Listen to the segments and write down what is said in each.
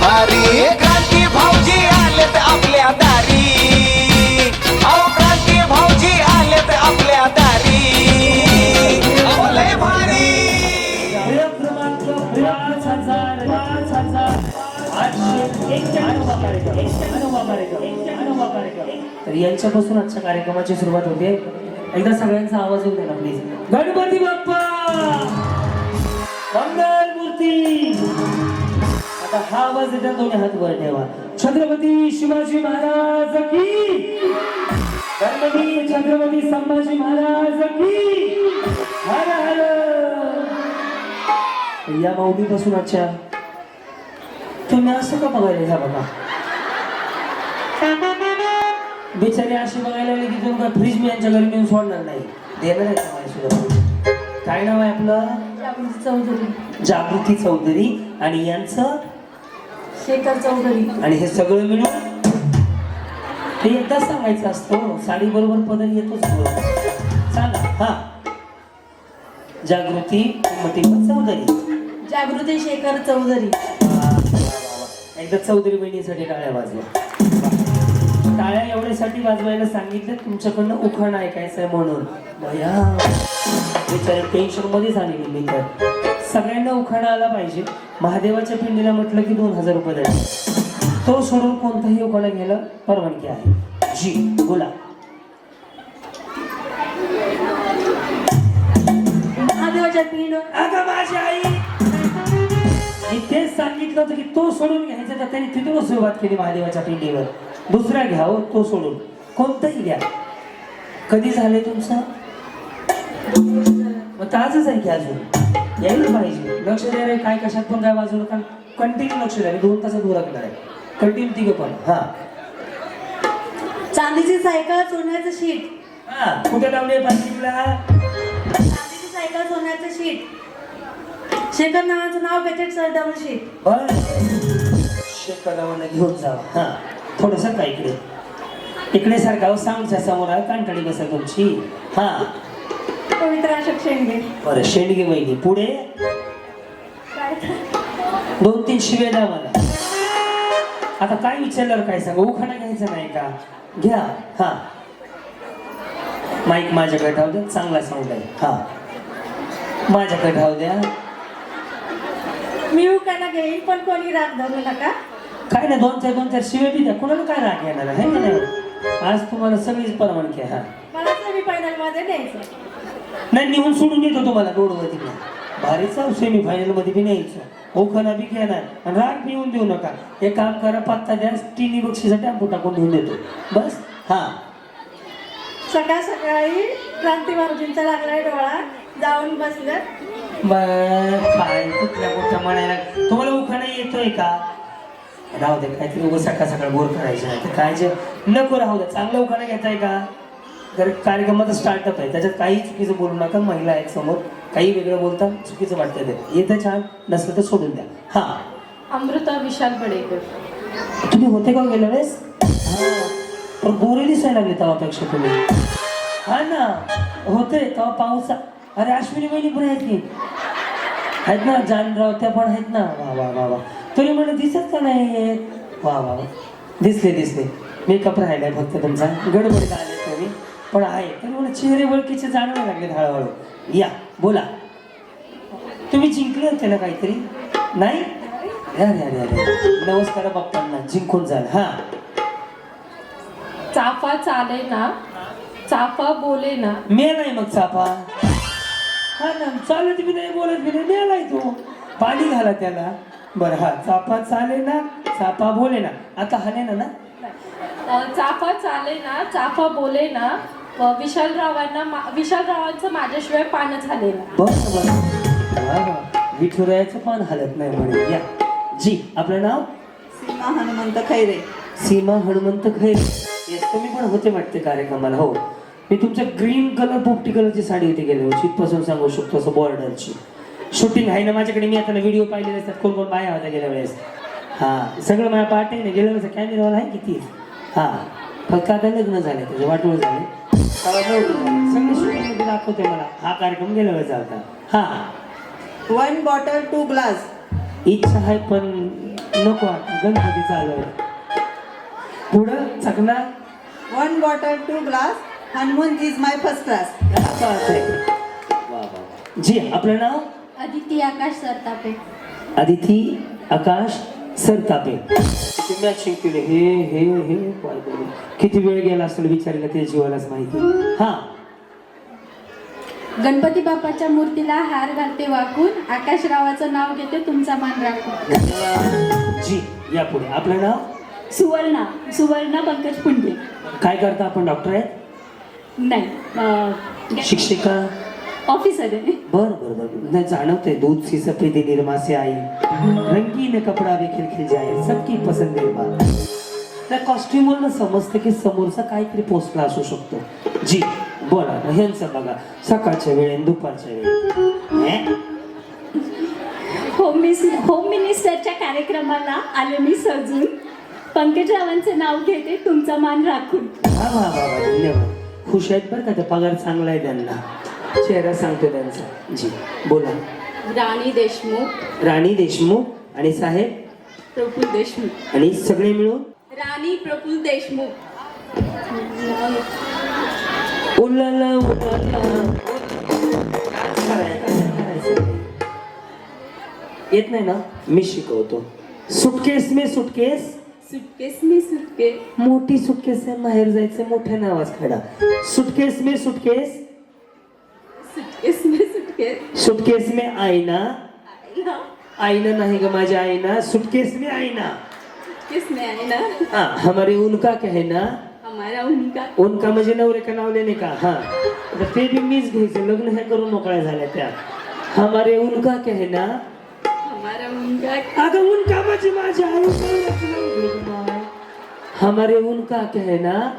भारी. क्रांती भाऊजी आलेत आपल्या दारी. अहो क्रांती भाऊजी आलेत आपल्या दारी. लय भारी. तर यांच्यापासून आजच्या कार्यक्रमाची सुरुवात होते. एकदा सगळ्यांचा आवाज येऊ दे ना प्लीज गणपती बाप्पा! हा आवाज येतात दोन्ही हात वर ठेवा. छत्रपती शिवाजी महाराज की? गणपती छत्रपती संभाजी महाराज की? हर हर. या माऊलीपासून आजच्या तुम्ही असं का बघायला ह्या बघा बिचारी अशी बघायला लागली की तुम्ही फ्रीज मी यांच्या घरी नेऊन सोडणार नाही. देणार आहे तुम्हाला सुद्धा काय नाव आहे आपलं? जागृती चौधरी. जागृती चौधरी आणि यांचं शेखर चौधरी. आणि हे सगळं मिळून ते एकदा सांगायचं असतं साडी बरोबर पदर येतोच. सांगा हा. जागृती मतिमत चौधरी. जागृती शेखर चौधरी. एकदा चौधरी बहिणीसाठी टाळ्या वाजवा. टाळ्या एवढ्यासाठी वाजवायला सांगितलं तुमच्याकडनं उखाण ऐकायचं आहे म्हणून. भया. बिचारे टेन्शनमध्ये झालेली मी तर सगळ्यांना उखाणा आला पाहिजे. महादेवाच्या पिंडीला म्हटलं की दोन हजार रुपये द्यायचे. तो सोडून कोणताही उखाणा घ्यायला परवानगी आहे. जी बोला. महादेवाच्या पिंड अगं माझी आई! मी तेच सांगितलं होतं की तो सोडून घ्यायचा तर त्यांनी तिथून सुरुवात केली महादेवाच्या पिंडीवर. दुसरा घ्यावं तो सोडून. कोणतंही घ्या. कधी झाले तुमचं? मग ताजच आहे की अजून? यायला पाहिजे. लक्ष द्या रे काय कशात पण काय वाजवलं का कंटिन्यू लक्ष द्या मी दोन तासात उरकणार आहे. कंटिन्यू तिघं पण. हा. चांदीची सायकल सोन्याचं शीट. हा. कुठे लावले पार्किंगला चांदीची सायकल सोन्याचं शीट. शेखर नावाचं नाव सर डबल शीट. बर. शेकडावांना घेऊन जावा हा. थोडस का इकडे? इकडे सारखा साऊंडच्या समोर आहे कांटाळी बसा तुमची. हा. पवित्र अशोक शेंडगे बरं शेंडगे वहिनी पुढे? दोन तीन शिवे द्या मला. आता काय विचारल्यावर काय सांगा? उखाणा घ्यायचा नाही का? घ्या हा. माईक माझ्याकडे ठाव द्या चांगला साऊंड आहे. हा. माझ्याकडे ठाव द्या. मी उकायला घेईन पण कोणी राग धरू नका. काय नाही दोन चार दोन चार शिवे बी द्या. कोणाला काय राग येणार आहे का नाही? आज तुम्हाला सगळीच परवानगी आहे हा. मला सेमी फायनलमध्ये द्यायचं नाही निहून सोडून येतो तुम्हाला रोडवर तिकडे. भारीचा सेमी फायनलमध्ये बी न्यायचं. ओखाना बी घेणार. आणि राग बी येऊन देऊ नका. एक काम करा पत्ता द्या तिन्ही बक्षीचा टेम्पो टाकून घेऊन देतो. बस? हा. सकाळ सकाळी क्रांती भाऊजींचा लागलाय डोळा. जाऊन बसलं. बर काय कुठल्या कुठल्या म्हणायला तुम्हाला उखाणा येतोय का? राहू दे काहीतरी उगं सकाळ सकाळ बोर करायचे नाही काय जे नको राहू दे चांगला उखाणा घ्यायचा का? जर कार्यक्रमाचा स्टार्टअप आहे. त्याच्यात काही चुकीचं बोलू नका. महिला आहेत समोर. काही वेगळं बोलता चुकीचं वाटतं ते. येतं छान नसलं तर सोडून द्या. हा. अमृता विशाल बडेकर. तुम्ही होते का गेल्या वेळेस? हा. पण गोरे दिसायला लागले तेव्हापेक्षा तुम्ही. हा ना. होते तेव्हा पाऊस अरे अश्विनी बहिणी पण आहेत की? आहेत ना. जानराव त्या पण आहेत ना. वा वा वा वा. तरी मला दिसत का नाही? वा वा वा. दिसले दिसले. मेकअप राहिलाय फक्त तुमचा. गडबडीत आले. तुम्ही पण आहे. तर मला चेहरे वळखीचे जाणवायला लागले हळूहळू. या बोला. तुम्ही जिंकले होते ना काहीतरी? नाही? अरे अरे अरे नमस्कार बाप्पांना जिंकून जाल. हा. चाफा चाले ना. चाफा बोले ना. मेलाय मग चापा हा ना चालत बी नाही बोलत बी नाही मेलाय तो. पाणी घाला त्याला. बरं हा. चापा चाले ना चापा बोले ना. आता हले ना ना? अ, चाफा चाले ना चाफा बोले ना. विशालरावांना मा- विशालरावांचं माझ्याशिवाय पानं झाले ना बरं बरं वा वा. विठुरायाचं पान हलत नाही म्हणे. या. जी आपलं नाव? सीमा हनुमंत खैरे. सीमा हनुमंत खैर. येस तुम्ही पण होते वाटते कार्यक्रमाला हो. मी तुमच्या ग्रीन कलर पोपटी कलरची साडी होती गेल्या वर्षी इथपासून सांगू शकतो असं बॉर्डरची शूटिंग आहे ना माझ्याकडे? मी आता व्हिडिओ पाहिलेले असतात. कोण कोण बाया होत्या गेल्या वेळेस. हा सगळं माझ्या पाठ आहे ना गेल्या वेळेस कॅमेरावाला आहे किती हा. फक्त आता लग्न झाले त्याचे वाटोळ झालं. सगळे शूटिंग दाखवते मला. हा कार्यक्रम गेल्या वेळेस झाला हा. वन बॉटल टू ग्लास इच्छा आहे पण नको गणपती चालू आहे पुढं चकना one bottle two glass Hanumant is my first class. जी आपलं नाव? अदिती आकाश सरतापे. आदिती आकाश सरतापे मॅचिंग केले? हे हे हे. किती वेळ गेला असेल विचारलं ते जीवालाच माहिती? हा. गणपती बाप्पाच्या मूर्तीला हार घालते वाकून. आकाशरावाचं नाव घेते तुमचा मान राखून. जी या पुढे आपलं नाव? सुवर्णा. सुवर्णा पंकज पुंडे. काय करता आपण डॉक्टर आहेत? नाही शिक्षिका? ऑफिसर आहे बर बर बर. नहीं जानते दूध सी सफेदी निर्मा से आई रंगीन कपडा भी खिलखिल जाए सबकी पसंद बा त्या कॉस्ट्युमरनं समजतं की समोरचा काहीतरी पोचला असू शकतो. जी बोला ना ह्यांचं बघा. सकाळच्या वेळेन दुपारच्या वेळेन. होम मिस होम मिनिस्टरच्या कार्यक्रमाला आले मी सजून. पंकजरावांचं नाव घेते तुमचा मान राखून. वा वा वा वा धन्यवाद. खुश आहेत बरं का ते पगार चांगला आहे त्यांना. चेहरा सांगतो त्यांचा. जी बोला. राणी देशमुख. राणी देशमुख आणि साहेब? प्रफुल देशमुख. आणि सगळे मिळून? राणी प्रफुल देशमुख. उलाला उलाला येत नाही ना? मी शिकवतो. सुटकेस मे सुटकेस. सुटकेस मी सुटके मोठी सुटकेस आहे बाहेर जायचं मोठ्या नावाज खडा. सुटकेस मे सुटकेस. सुटकेस मी सुटकेस सुटकेस में आईना। आईना? नहीं ग माझ्या आईना। सुटकेस में आईना। सुटकेस में आहे ना हाँ हमारे उनका कहना। हमारा उनका। उनका म्हणजे नवरे का नाव लेने का। हा ते बी मीच घ्यायचं लग्न हे करून मोकळ्या झाल्या त्या। हमारे उनका कहना। हमारा उनका अगं उनका म्हणजे माझ्या. हमारे उनका कहना।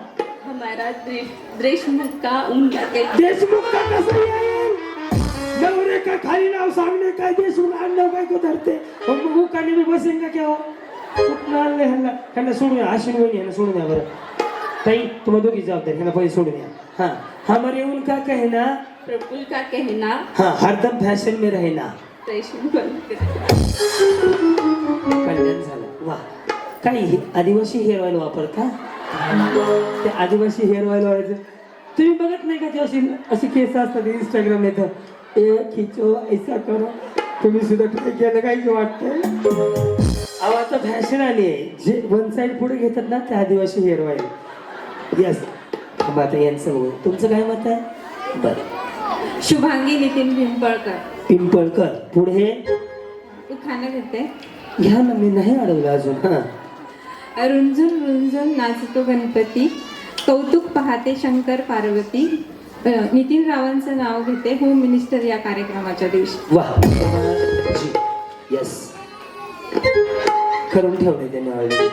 हमारा देश- देशमुख का उनका देशमुख का कसं का खाली नाव सांगणे काय देशमुख आणलं काय को धरते. मग मी बसेन का क्या कुठं आणलं ह्यांना? ह्यांना सोडून वहिनी ह्यांना सोडून द्या बरं. ताई तुम्हाला दोघी जबाबदारी ह्यांना पहिले सोडून द्या हाँ. हमारे उनका कहना प्रफुल का कहना हाँ हरदम फॅशन में रहना कल्याण झालं. वा. काही हे- आदिवासी हेअर ऑइल वापरता? ते आदिवासी हेअर ऑइल वापरायचं तुम्ही बघत नाही का ते अशी अशी केस असतात इंस्टाग्राम येतं ए खिचो ऐसा करो. तुम्ही सुद्धा ट्राय केलं काय की वाटतंय अहो आता फॅशन आली आहे. जे वन साईड पुढे घेतात ना ते आदिवासी हेअर ऑइल यस आता यांचं बघू. तुमचं काय मत आहे? बरं. शुभांगी नितीन पिंपळकर. पिंपळकर पुढे तू खाणं घेते? घ्या ना मी नाही अडवलं अजून. हां. रुंजून रुंजून नाचतो गणपती. कौतुक पाहते शंकर पार्वती. नितीन रावांचं नाव घेते. होम मिनिस्टर या कार्यक्रमाच्या दिवशी. वा. यस करून ठेवले त्याने ऑलरेडी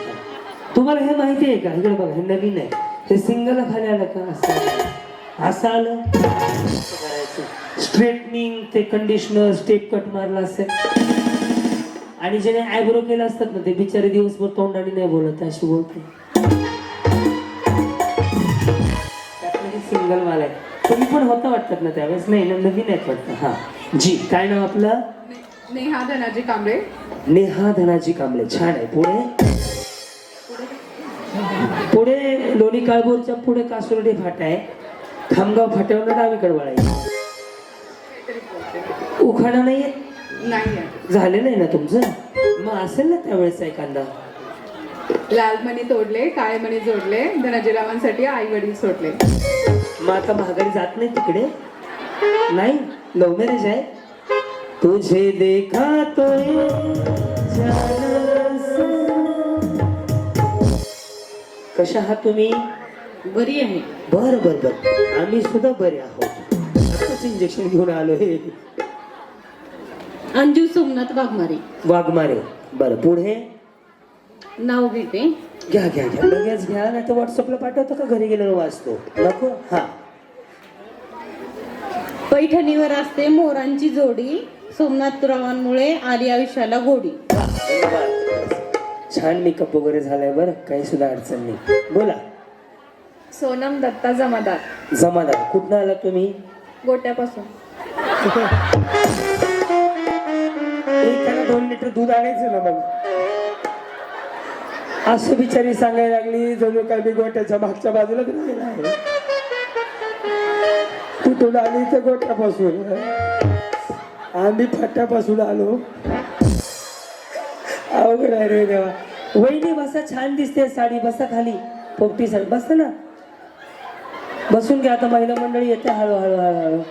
तुम्हाला हे माहिती आहे का? इकडे बघा हे नवीन आहे. हे सिंगल खाली आलं का? असं असं आलं. स्ट्रेटनिंग ते कंडिशनर स्टेप कट मारला असेल. आणि ज्याने आयब्रो केलं असतात ना ते बिचारे दिवसभर तोंडाने नाही बोलत अशी बोलते. सिंगल मला आहे. तुम्ही पण होता वाटतात ना त्यावेळेस? नाही ना नवीन आहेत वाटतं. हा. जी काय नाव आपलं? नेहा धनाजी कांबळे. नेहा धनाजी कांबळे. छान आहे. पुढे? पुढे लोणी काळभोरच्या पुढे कासुर्डे फाटा आहे. खामगाव फाट्यावर डावीकडे वळायचं. उखाणा नाही नाही झाले नाही ना तुमचं? मग असेल ना त्यावेळेस एखादा. लालमणी तोडले काळेमणी जोडले धनाजी रावांसाठी आई वडील सोडले. मग आता महागारी जात नाही तिकडे? नाही? लव्ह मॅरेज आहे? तुझे देखा तो. कशा आहात तुम्ही? बरी आहे. बर बर बर. आम्ही सुद्धा बरे आहोत. इंजेक्शन घेऊन आलोय. अंजू सोमनाथ वाघमारे. वाघमारे. बर पुढे? नाव घेते. घ्या घ्या घ्या. लगेच घ्या नाही तर व्हॉट्सअपला पाठवतो का घरी गेल्यावर वाचतो? नको? हा. पैठणीवर असते मोरांची जोडी सोमनाथरावांमुळे आली आयुष्याला गोडी. छान मेकअप वगैरे झालाय बरं काही सुद्धा अडचण नाही. बोला. सोनम दत्ता जमादार. जमादार. कुठनं आला तुम्ही? गोट्यापासून. एकाला दोन लिटर दूध आणायचं ना मग. असं बिचारी सांगायला लागली जणू काय मी गोट्याच्या मागच्या बाजूला तुटून आली तर गोट्यापासून आम्ही फाट्यापासून आलो. अवघड आहे रे देवा. वहिनी बसा छान दिसते साडी बसा खाली. पोपटी साडी बस ना. बसून घ्या आता महिला मंडळी येते हळूहळू हळूहळू.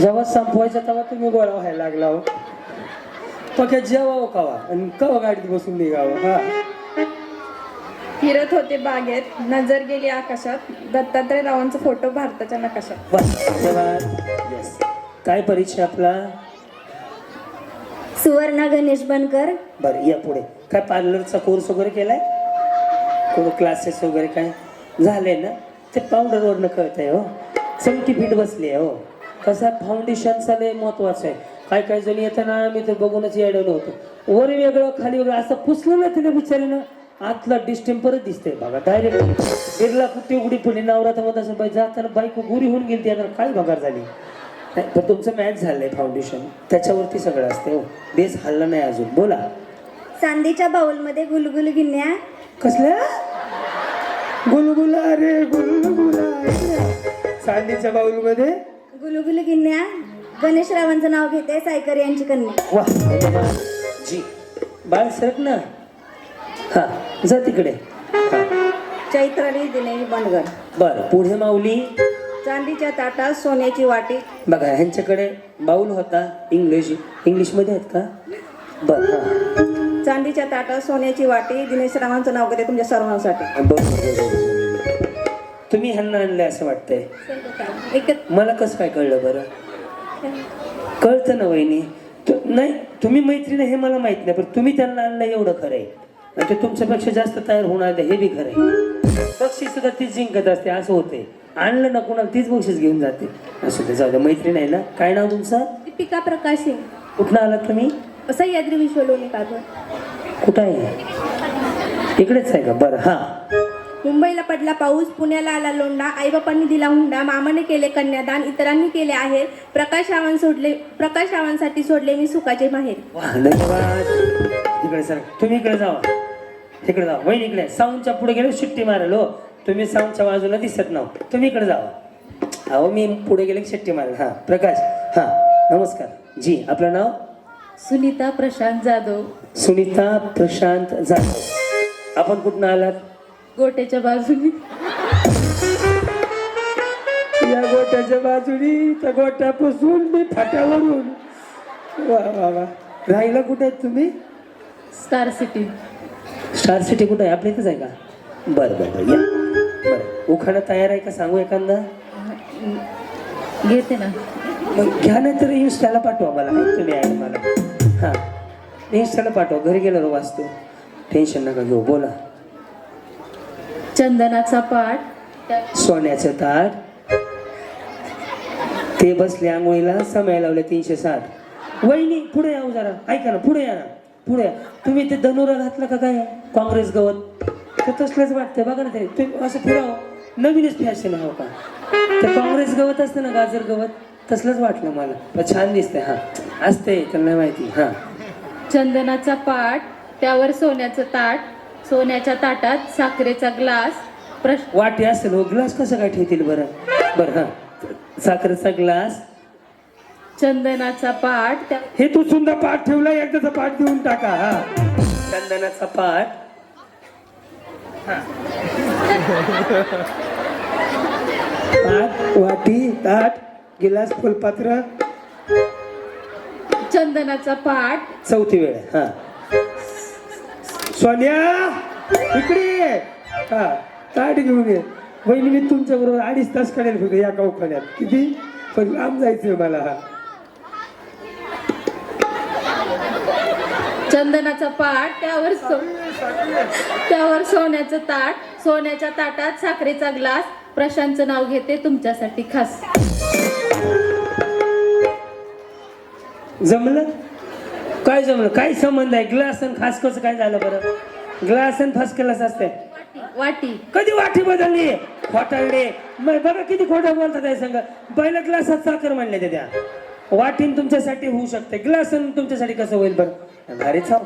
जेव्हा संपवायचं तेव्हा तुम्ही गोळा व्हायला लागला हो. पक्या जेवावं कवा? आणि कवा गाडीत बसून निघावं? हा. फिरत होते बागेत नजर गेली आकाशात. दत्तात्रय रावांचा फोटो भारताच्या नकाशात. बस धन्यवाद. Yes. काय परिचय आपला? सुवर्णा गणेश बनकर. बरं या पुढे. काय पार्लरचा कोर्स वगैरे केलाय? कोण क्लासेस वगैरे काय? झाले ना? ते पावडरवरनं कळत आहे हो. चमकी फिट बसली आहे हो. कसं फाउंडेशनचा लय महत्वाचं आहे. काय काय जणी येताना मी तर बघूनच येडवलं होतं. वर वेगळं खाली वेगळं असं पुसलं ना तिने बिचारीनं. आतला डिस्टेम्परच दिसतंय बघा डायरेक्ट बिर्ला कुठे उघडी पुढे नवरात्रामध्ये असं बाई जाताना बायको गुरी होऊन गेली आता काय बघार झाली. नाही पण तुमचं मॅच झालंय फाउंडेशन त्याच्यावरती सगळं असते हो. बेस हल्ला नाही अजून. बोला. चांदीच्या बाउलमध्ये गुलगुल गिन्या. कसल्या गुलगुला रे गुलगुला चांदीच्या बाउलमध्ये गुलगुल गिन्या. गणेश रावांचं नाव घेते सायकर यांची कन्या. वा. जी. बाळ सरक ना. हा जा तिकडे. हा. चैत्राली दिनेश बनगर बर पुढे माऊली. चांदीच्या ताटात सोन्याची वाटी. बघा ह्यांच्याकडे बाऊल होता इंग्लिश. इंग्लिशमध्ये आहेत का? बर हा. चांदीच्या ताटात सोन्याची वाटी. दिनेश रावांचं नाव घेते तुमच्या सर्वांसाठी. तुम्ही ह्यांना आणले असं वाटतंय? एकच मला कसं काय कळलं बरं? कळतं ना वहिनी. तु- नाही तुम्ही मैत्रीण आहे हे मला माहीत नाही पण तुम्ही त्यांना आणलं एवढं खरं आहे. ते तुमच्यापेक्षा जास्त तयार होणार हे बी खरं आहे. बक्षीस सुद्धा तीच जिंकत असते असं होते आणलं ना कोणाला तीच बक्षीस घेऊन जाते. असं ते जाऊ मैत्रीण आहे ना. काय नाव तुमचं? दीपिका प्रकाश सिंग. कुठनं आलात तुम्ही? सह्याद्री विश्वलोनी पाठवण कुठं आहे? इकडेच आहे का? बरं हा. मुंबईला पडला पाऊस पुण्याला आला लोंडा आईबापांनी दिला हुंडा मामाने केले कन्यादान इतरांनी केले आहे प्रकाश रावण सोडले प्रकाश रावांसाठी सोडले मी सुखाचे माहेर. वा धन्यवाद. इकडे सर तुम्ही इकडे जावा. इकडे जावा. वहिनी इकडे साऊंडच्या पुढे गेलो शिट्टी मारेल. हो तुम्ही साऊंडच्या बाजूला दिसत नाव. तुम्ही इकडे जावा. अहो मी पुढे गेले शिट्टी मारेल. हा प्रकाश. हा नमस्कार. जी आपलं नाव? सुनीता प्रशांत जाधव. सुनीता प्रशांत जाधव. आपण कुठनं आलात? गोट्याच्या बाजूने. या गोट्याच्या बाजूनी त्या गोट्यापासून मी फाट्यावरून. वा वा वा. राहिला कुठे तुम्ही? Star city. स्टार सिटी कुठे आहे? आपल्या इथंच आहे का? बरं बरं बरं. या. बरं. उखाणा तयार आहे का? सांगू एखादा? घेते ना. मग घ्या नाही तर इंस्टाला पाठवा मला. तुम्ही आहे मला. हां. इंस्टाला पाठवा. घरी गेल्यावर वाचतो. टेन्शन नका घेऊ. बोला. चंदनाचा पाठ. त्या- सोन्याचं ताट. ते बसले आंघोळीला. समय लावले तीनशे साठ. वहिनी पुढे यावं जरा. ऐका ना पुढे या ना. पुढे. तुम्ही ते धनुरा घातलं का काय? काँग्रेस गवत. ते तसलंच वाटतंय. बघा ना ते तुम्ही असं फिरावं. नवीनच फॅशन आहे हो का? ते काँग्रेस गवत असतं ना गाजर गवत तसलंच वाटलं मला. पण छान दिसतंय हा. असते त्याला नाही माहिती हा. चंदनाचा पाठ त्यावर सोन्याचं ताट सोन्याच्या ताटात साखरेचा ग्लास प्रश वाटे असेल हो. ग्लास कसं काय ठेवतील बरं? बरं हा. साखरेचा ग्लास चंदनाचा पाठ त्या हे तू सुंदर पाठ ठेवला एकदाचा पाठ देऊन टाका. हा. चंदनाचा पाठ. हा. पाट वाटी ताट गिलास फुलपात्र. चंदनाचा पाठ. चौथी वेळ. हा. सोन्या इकडे ये. हा. ताट घेऊन ये. वहिनी मी तुमच्या बरोबर अडीच तास काढेल फक्त या गावखान्यात किती? पण लांब जायचंय मला. हा चंदनाचा पाठ त्यावर सो त्यावर सोन्याचं ताट सोन्याच्या ताटात साखरेचा ग्लास. प्रशांतचं नाव घेते तुमच्यासाठी खास. जमलं? काय जमलं? काय संबंध आहे? ग्लास आणि खास कसं काय झालं बरं? ग्लास आणि फास केलास असते. वाटी कधी वाटी बदलली? खोटारडे. मग बघा किती खोटं बोलतात आहे संग. पहिल्या ग्लासात साखर म्हणले ते त्या. वाटीन तुमच्यासाठी होऊ शकते. ग्लास तुमच्यासाठी कसं होईल बरं? भारी चाव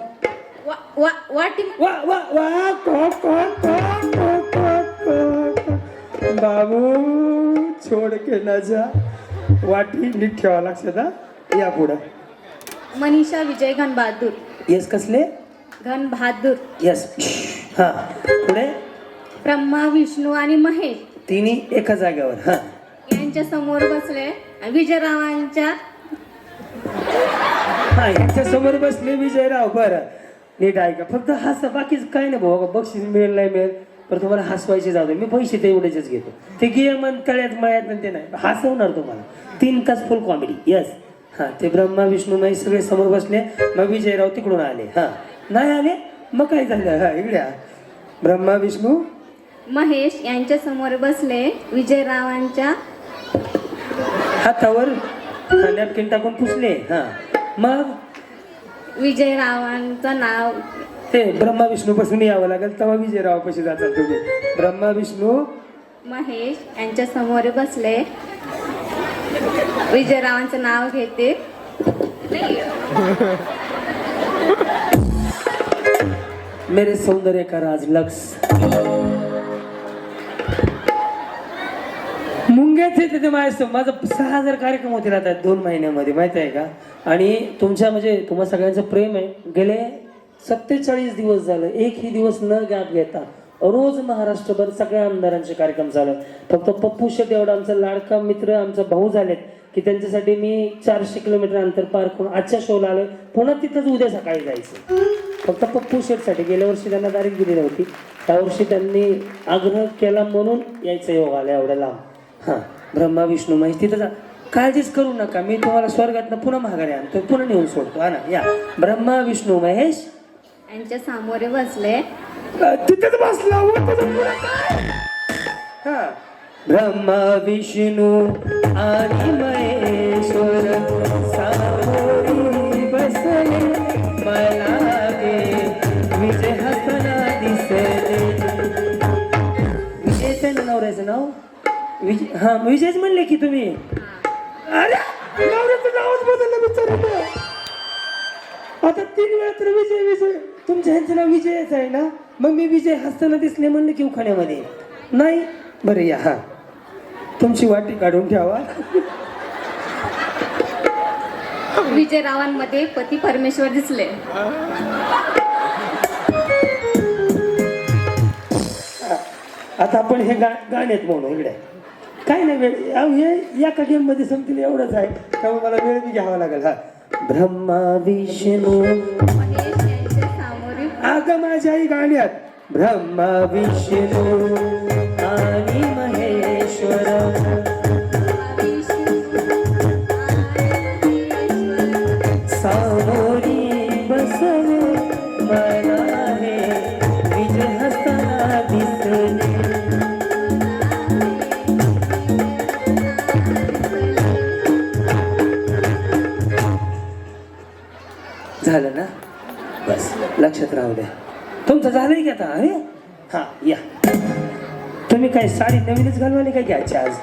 वा- वा- वाटी वा वा वा को को को को को को बाबू छोड के ना जा. वाटी नीट ठेवा लक्षात हा? या पुढं. मनीषा विजय घनबहादूर येस कसले? घनबहादूर येस हा. पुढे? ब्रह्मा विष्णू आणि महेश. तिन्ही एका जागेवर हा. यांच्या समोर बसले. विजयरावांच्या हा यांच्या समोर बसले विजयराव बरं. नीट ऐका फक्त हस बाकीच काय नाही भाऊ बक्षीस मिळेल नाही मिळेल पण तुम्हाला हसवायचे जाऊ दे. मी पैसे तेवढेच घेतो. ते गेम तळ्यात मळ्यात आणि ते नाही. हसवणार तुम्हाला. तीन तास फुल कॉमेडी येस हा ते ब्रह्मा विष्णू महेश सगळे समोर बसले. मग विजयराव तिकडून आले. हा. नाही आले? मग काय झालं? हा इकडे हा. ब्रह्मा विष्णू? महेश यांच्या समोर बसले विजयरावांच्या हातावर नॅपकिन टाकून पुसले हा. मग? विजयरावांचं नाव ते ब्रह्मा विष्णू पासून यावं लागेल तेव्हा विजयराव कशी जातात तुम्ही ब्रह्मा विष्णू महेश यांच्या समोर बसले. विजयरावांचं नाव घेते. मेरे सौंदर्य का राज लक्ष तेच तिथे माझ्या माझं सहा हजार कार्यक्रम होते राहतात दोन महिन्यामध्ये माहिती आहे का? आणि तुमच्या म्हणजे तुम्हा सगळ्यांचं प्रेम आहे. गेले सत्तेचाळीस दिवस झालं एकही दिवस न गॅप घेता रोज महाराष्ट्रभर सगळ्या आमदारांचे कार्यक्रम चालू फक्त पप्पू शेट एवढा आमचा लाडका मित्र आमचा भाऊ झालेत की त्यांच्यासाठी मी चारशे किलोमीटर अंतर पार करून आजच्या शोला आलोय. पुन्हा तिथंच उद्या सकाळी जायचं. फक्त पप्पू शेटसाठी गेल्या वर्षी त्यांना तारीख दिली नव्हती. त्या वर्षी त्यांनी आग्रह केला म्हणून यायचं योग आला एवढ्या लांब. हां. ब्रह्मा विष्णू महेश तिथं जा. काळजीच करू नका. मी तुम्हाला स्वर्गातनं पुन्हा माघारी आणतो पुन्हा नेऊन सोडतो. हा ना? या. ब्रह्मा विष्णू महेश. यांच्या समोर बसले. तिथेच बसला. हो? हा. ब्रह्मा विष्णू आणि महेश्वर सामोरी बसले. मला गे विजय हसताना दिसले. विजयचं ना नवऱ्याचं नाव? विजय हा विजयच म्हणले की तुम्ही. अरे नवऱ्याचं नावच बदललं बिचारानं. आता तीन वेळा तर विजय विजय. तुमच्या ह्यांचं नाव विजयच आहे ना? मग मी विजय हसताना दिसले म्हणले की उखाण्यामध्ये. नाही बरं या हा. तुमची वाटी काढून ठेवा. विजयरावांमध्ये पती परमेश्वर दिसले. आता आपण हे गा गाण्यात म्हणू इकडे. काय नाही वेळ. अहो, हे एका गेममध्ये संपतील एवढंच आहे. त्यामुळे हो, मला वेळ बी घ्यावा लागेल हा. ब्रह्मा विष्णू. महेश यांच्या समोर अगं माझ्या आई गाण्यात. ब्रह्मा विष्णू आणि महेश्वर. लक्षात राहू द्या. तुमचं झालंय की आता? अरे? हा या. तुम्ही काय साडी नवीनच घालवाली काय घ्यायची आज?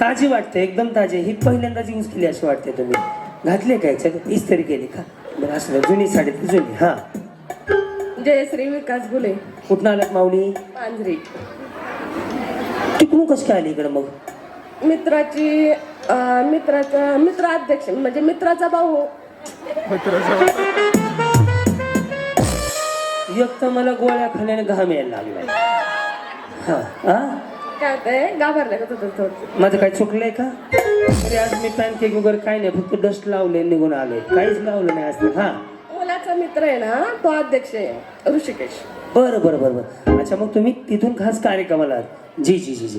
ताजी वाटते एकदम ताजी. ही पहिल्यांदाच यूज केली अशी वाटते तुम्ही. घातली काय याच्यात? इस्त्री केली का? बरं असं जुनी साडी जुनी हा. जयश्री विकास गुले. कुठं आलात माऊली? मांजरी तिकडून कसं काय आली इकडं मग? मित्राची अं, मित्राचा मित्राध्यक्ष म्हणजे मित्राचा भाऊ. एक तर मला गोळ्या खाण्याने घाम यायला लागलाय. हा हा काय घाबरलं का तुझं थोडं माझं काय चुकलंय का? तरी आज मी पॅनकेक वगैरे काय नाही फक्त डस्ट लावले निघून आले. काहीच लावलं नाही आज हा. मुलाचा मित्र आहे ना तो अध्यक्ष आहे ऋषिकेश. बरं बरं बरं बरं. अच्छा मग तुम्ही तिथून खास कार्यक्रमाला आहात. जी जी जी जी.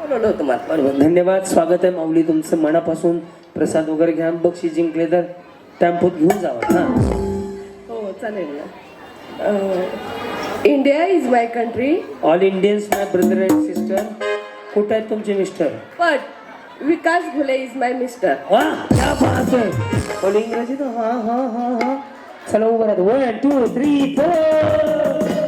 बोलवलं होतं मला. बरं बरं. धन्यवाद. स्वागत आहे माऊली तुमचं मनापासून. प्रसाद वगैरे घ्या. बक्षीस जिंकले तर टेम्पोत घेऊन जावा हां. हो चालेल ना. India is my country all Indians my brother and sister कुठं आहेत तुमचे mister but Vikas Ghule is my mister वा क्या बात है बोल इंग्रजी तर हा हा हा हा चला उभं राहतो वन टू थ्री फोर